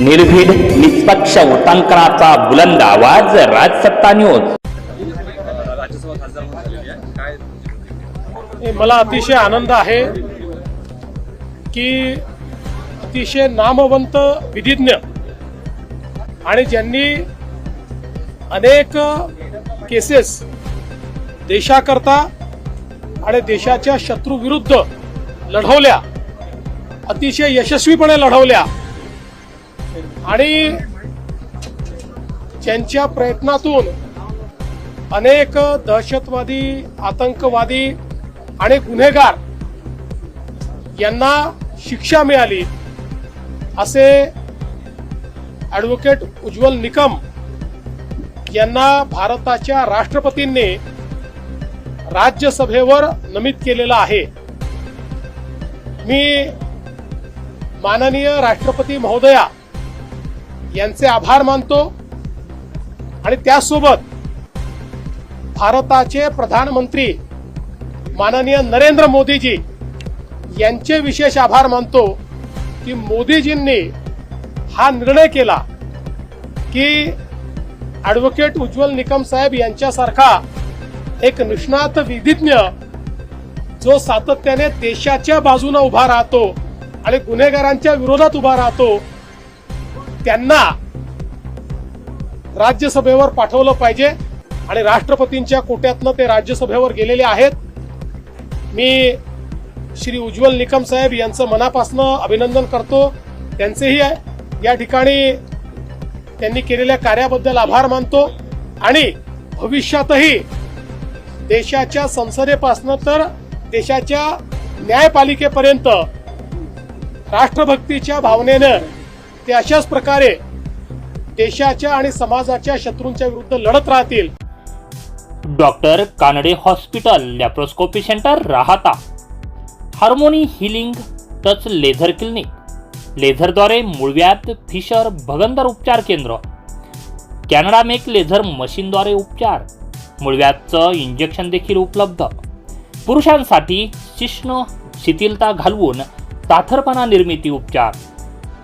निर्भीड निष्पक्ष उटांकनाचा बुलंद आवाज राजसत्ता न्यूज. मला अतिशय आनंद आहे की अतिशय नामवंत विधिज्ञ आणि ज्यांनी अनेक केसेस देशाकरता आणि देशाच्या शत्रूविरुद्ध लढवल्या अतिशय यशस्वीपणे लढवल्या आणि ज्यांच्या प्रयत्नातून अनेक दहशतवादी आतंकवादी आणि गुन्हेगार यांना शिक्षा मिळाली. असे ॲडव्होकेट उज्ज्वल निकम यांना भारताच्या राष्ट्रपतींनी राज्यसभेवर नमित केलेलं आहे. मी माननीय राष्ट्रपती महोदया यांचे आभार मानतो. आणि त्याचसोबत भारताचे प्रधानमंत्री माननीय नरेंद्र मोदीजी यांचे विशेष आभार मानतो की मोदीजींनी हा निर्णय केला की ॲडव्होकेट उज्ज्वल निकम साहेब यांच्यासारखा एक निष्णात विधिज्ञ जो सातत्याने देशाच्या बाजूने उभा राहतो आणि गुन्हेगारांच्या विरोधात उभा राहतो त्यांना राज्यसभेवर पाठवलं पाहिजे आणि राष्ट्रपतींच्या कोट्यातनं ते राज्यसभेवर गेलेले आहेत. मी श्री उज्ज्वल निकम साहेब यांचं मनापासनं अभिनंदन करतो. त्यांचेही या ठिकाणी त्यांनी केलेल्या कार्याबद्दल आभार मानतो. आणि भविष्यातही देशाच्या संसदेपासनं तर देशाच्या न्यायपालिकेपर्यंत राष्ट्रभक्तीच्या भावनेनं ते अशाच प्रकारे देशाच्या आणि समाजाच्या शत्रूंच्या विरुद्ध लढत राहतील. Doctor Kanade hospital laparoscopy centre Rahata. Harmony healing touch laser clinic. लेझरद्वारे मुळव्यात फिशर भगंदर उपचार केंद्र. कॅनडा मेक लेझर मशीनद्वारे उपचार. मुळव्यातचं इंजेक्शन देखील उपलब्ध. पुरुषांसाठी शिश्न शिथिलता घालवून ताथरपणा निर्मिती उपचार.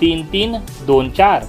तीन तीन दोन चार.